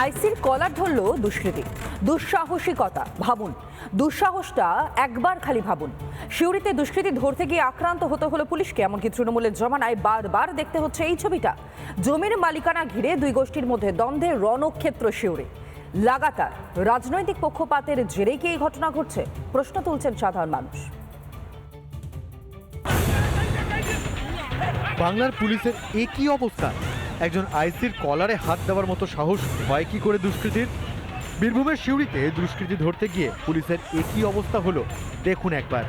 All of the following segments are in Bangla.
আইসির কলার ধরল দুষ্কৃতী। দুঃসাহসিকতা, ভাবুন। দুঃসাহসটা একবার খালি ভাবুন। শিউরিতে দুষ্কৃতী ধরতে গিয়ে আক্রান্ত হতে হলো পুলিশকে এমনকি তৃণমূলের জমানায় বারবার দেখতে হচ্ছে এই ছবিটা। জমির মালিকানা ঘিরে দুই গোষ্ঠীর মধ্যে দ্বন্দ্বে রণক্ষেত্র শিউরে লাগাতার রাজনৈতিক পক্ষপাতের জেরেই কি এই ঘটনা ঘটছে? প্রশ্ন তুলছেন সাধারণ মানুষ। বাংলার পুলিশের একই অবস্থা। একজন আইসির কলারে হাত দেওয়ার মতো সাহস হয় কি করে দুষ্কৃতীর? বীরভূমের শিউরিতে দুষ্কৃতী ধরতে গিয়ে পুলিশের একই অবস্থা হলো। দেখুন একবার।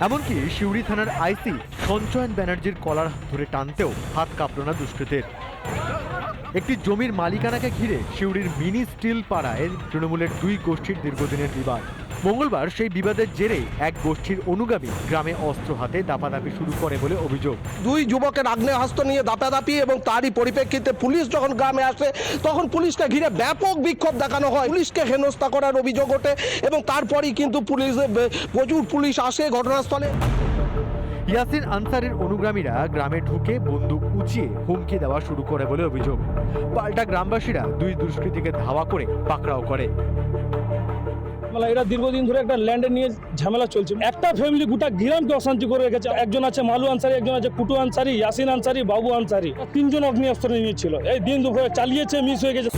এমনকি শিউরি থানার আইসি সঞ্চয়ন ব্যানার্জির কলার ধরে টানতেও হাত কাঁপল না দুষ্কৃতের। একটি জমির মালিকানাকে ঘিরে শিউরির মিনি স্টিল পাড়ায় তৃণমূলের দুই গোষ্ঠীর দীর্ঘদিনের বিবাদ। মঙ্গলবার সেই বিবাদের জেরে এক গোষ্ঠীর অনুগামী গ্রামে অস্ত্র হাতে দাপাদাপি শুরু করে বলে অভিযোগ। দুই যুবকের আগ্নেয়াস্ত্র নিয়ে দাপাদাপি এবং তারই পরিপ্রেক্ষিতে পুলিশ যখন গ্রামে আসে তখন পুলিশকে ঘিরে ব্যাপক বিক্ষোভ দেখানো হয়। পুলিশকে হেনস্থা করার অভিযোগ ওঠে এবং তারপরেই কিন্তু পুলিশ প্রচুর পুলিশ আসে ঘটনাস্থলে। ইয়াসিন আনসারের অনুগামীরা গ্রামে ঢুকে বন্দুক উঁচিয়ে হুমকি দেওয়া শুরু করে বলে অভিযোগ। পাল্টা গ্রামবাসীরা দুই দুষ্কৃতীকে ধাওয়া করে পাকড়াও করে। ঝামেলা এরা দীর্ঘদিন ধরে একটা ল্যান্ডে নিয়ে ঝামেলা চলছে। একটা ফ্যামিলি গোটা গ্রামকে অশান্তি করে রেখেছে। একজন আছে মালু আনসারি একজন আছে কুটু আনসারি ইয়াসিন আনসারি বাবু আনসারি। তিনজন অগ্নিঅস্ত্র নিয়েছিল। এই দিন দুপুরে চালিয়েছে মিস হয়ে গেছে।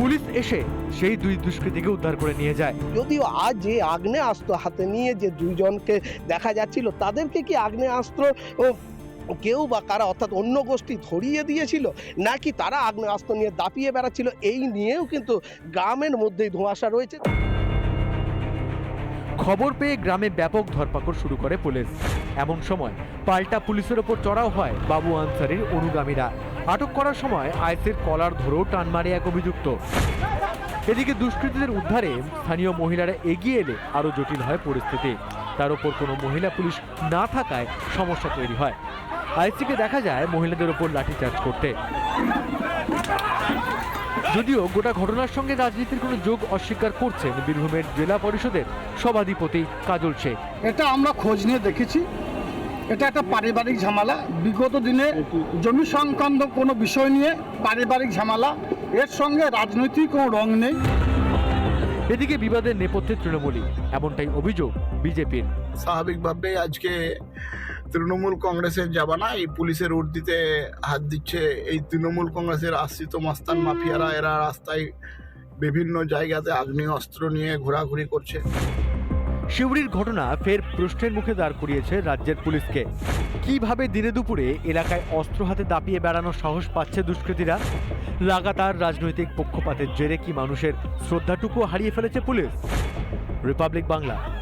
পুলিশ এসে সেই দুই দুষ্কৃতীকে উদ্ধার করে নিয়ে যায়। যদিও আজ যে আগ্নেয়াস্ত্র হাতে নিয়ে যে দুইজনকে দেখা যাচ্ছিল তাদেরকে কি আগ্নেয়াস্ত্র ও, কেউ বা কারা অর্থাৎ অন্য গোষ্ঠী ধরিয়ে দিয়েছিল নাকি তারা আগ্নেয়াস্ত্র নিয়ে দাপিয়ে বেড়াচ্ছিল এই নিয়েও কিন্তু গ্রামের মধ্যেই ধোঁয়াশা রয়েছে। খবর পেয়ে গ্রামে ব্যাপক ধরপাকড় শুরু করে পুলিশ। এমন সময় পাল্টা পুলিশের ওপর চড়াও হয় বাবু আনসারির অনুগামীরা। আটক করার সময় আইসির কলার ধরেও টান মারে এক অভিযুক্ত। এদিকে দুষ্কৃতীদের উদ্ধারে স্থানীয় মহিলারা এগিয়ে এলে আরও জটিল হয় পরিস্থিতি। তার ওপর কোনো মহিলা পুলিশ না থাকায় সমস্যা তৈরি হয়। আইসিকে দেখা যায় মহিলাদের ওপর লাঠিচার্জ করতে। যদিও গোটা ঘটনার সঙ্গে রাজনীতির কোনো যোগ অস্বীকার করছেন বীরভূমের জেলা পরিষদের সভাধিপতি কাজল শেখ। এটা আমরা খোঁজ নিয়ে দেখেছি। এটা একটা পারিবারিক ঝামেলা। বিগত দিনে জমি সংক্রান্ত কোনো বিষয় নিয়ে পারিবারিক ঝামেলা। এর সঙ্গে রাজনৈতিক কোনো রং নেই। এদিকে বিবাদের নেপথ্যে তৃণমূলই এমনটাই অভিযোগ বিজেপির। স্বাভাবিকভাবে আজকে তৃণমূল কংগ্রেসের জাবানা এই পুলিশের উর্দিতে হাত দিচ্ছে এই তৃণমূল কংগ্রেসের আশ্রিত মাস্তান মাফিয়ারা। এরা রাস্তায় বিভিন্ন জায়গাতে আগ্নেয় অস্ত্র নিয়ে ঘোরাঘুরি করছে। শিউরির ঘটনা ফের প্রশ্নের মুখে দাঁড় করিয়েছে রাজ্যের পুলিশকে। কীভাবে দিনে দুপুরে এলাকায় অস্ত্র হাতে দাপিয়ে বেড়ানোর সাহস পাচ্ছে দুষ্কৃতীরা? লাগাতার রাজনৈতিক পক্ষপাতের জেরে কি মানুষের শ্রদ্ধাটুকু হারিয়ে ফেলেছে পুলিশ? রিপাবলিক বাংলা।